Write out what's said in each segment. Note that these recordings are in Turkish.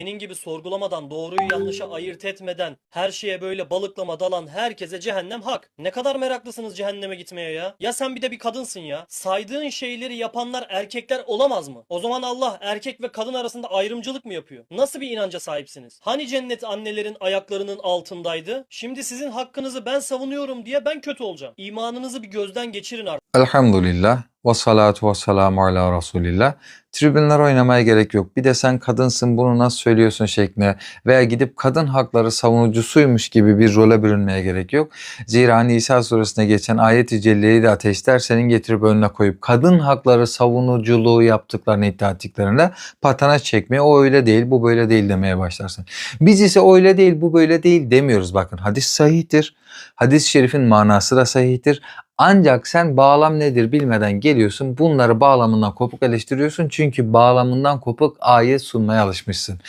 Senin gibi sorgulamadan, doğruyu yanlışı ayırt etmeden, her şeye böyle balıklama dalan herkese cehennem hak. Ne kadar meraklısınız cehenneme gitmeye ya? Ya sen bir de bir kadınsın ya. Saydığın şeyleri yapanlar erkekler olamaz mı? O zaman Allah erkek ve kadın arasında ayrımcılık mı yapıyor? Nasıl bir inanca sahipsiniz? Hani cennet annelerin ayaklarının altındaydı? Şimdi sizin hakkınızı ben savunuyorum diye ben kötü olacağım. İmanınızı bir gözden geçirin artık. Elhamdülillah ve salatu ve selamu ala Resulillah. Tribünler oynamaya gerek yok. Bir de sen kadınsın bunu nasıl söylüyorsun şeklinde veya gidip kadın hakları savunucusuymuş gibi bir role bürünmeye gerek yok. Zira Nisa suresine geçen ayet-i celleyi de ateşler senin getirip önüne koyup kadın hakları savunuculuğu yaptıklarını iddia ettiklerinde patana çekmeye o öyle değil bu böyle değil demeye başlarsın. Biz ise öyle değil bu böyle değil demiyoruz bakın hadis sahihtir. Hadis-i şerifin manası da sahihtir. Ancak sen bağlam nedir bilmeden geliyorsun bunları bağlamından kopuk eleştiriyorsun çünkü bağlamından kopuk ayet sunmaya alışmışsın.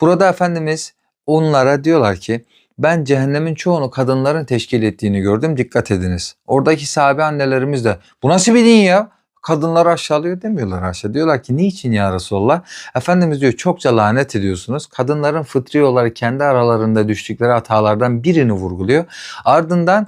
Burada Efendimiz onlara diyorlar ki ben cehennemin çoğunu kadınların teşkil ettiğini gördüm dikkat ediniz. Oradaki sahabe annelerimiz de bu nasıl bir din ya? Kadınları aşağılıyor demiyorlar aşağı. Diyorlar ki niçin ya Resulallah? Efendimiz diyor çokça lanet ediyorsunuz. Kadınların fıtri olarak kendi aralarında düştükleri hatalardan birini vurguluyor. Ardından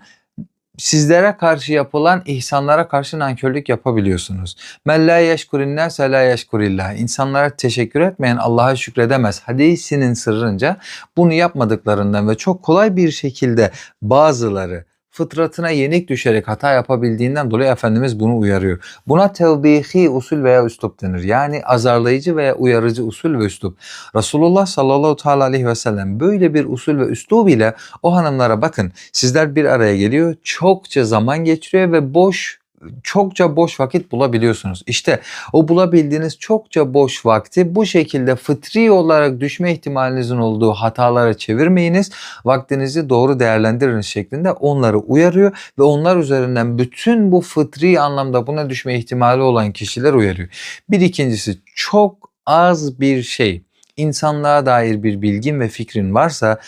sizlere karşı yapılan ihsanlara karşı nankörlük yapabiliyorsunuz. Men la yeşkurin nase la yeşkurillah. İnsanlara teşekkür etmeyen Allah'a şükredemez. Hadisinin sırrınca bunu yapmadıklarından ve çok kolay bir şekilde bazıları fıtratına yenik düşerek hata yapabildiğinden dolayı Efendimiz bunu uyarıyor. Buna tevbihi usul veya üslup denir. Yani azarlayıcı veya uyarıcı usul ve üslup. Resulullah sallallahu teala aleyhi ve sellem böyle bir usul ve üslub ile o hanımlara bakın sizler bir araya geliyor çokça zaman geçiriyor ve boş çokça boş vakit bulabiliyorsunuz. İşte o bulabildiğiniz çokça boş vakti bu şekilde fıtri olarak düşme ihtimalinizin olduğu hatalara çevirmeyiniz. Vaktinizi doğru değerlendiriniz şeklinde onları uyarıyor ve onlar üzerinden bütün bu fıtri anlamda buna düşme ihtimali olan kişiler uyarıyor. Bir ikincisi çok az bir şey insanlığa dair bir bilgin ve fikrin varsa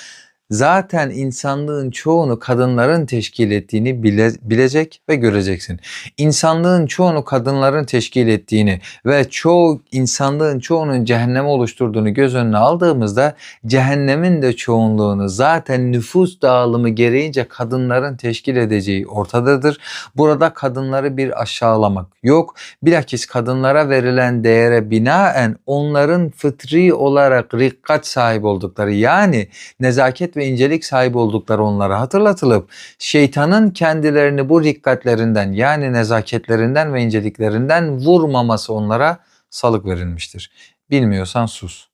zaten insanlığın çoğunu kadınların teşkil ettiğini bile, bilecek ve göreceksin. İnsanlığın çoğunu kadınların teşkil ettiğini ve çoğu insanlığın çoğunun cehenneme oluşturduğunu göz önüne aldığımızda cehennemin de çoğunluğunu zaten nüfus dağılımı gereğince kadınların teşkil edeceği ortadadır. Burada kadınları bir aşağılamak yok. Bilakis kadınlara verilen değere binaen onların fıtri olarak rikkat sahibi oldukları yani nezaket ve incelik sahibi oldukları onlara hatırlatılıp şeytanın kendilerini bu dikkatlerinden yani nezaketlerinden ve inceliklerinden vurmaması onlara salık verilmiştir. Bilmiyorsan sus.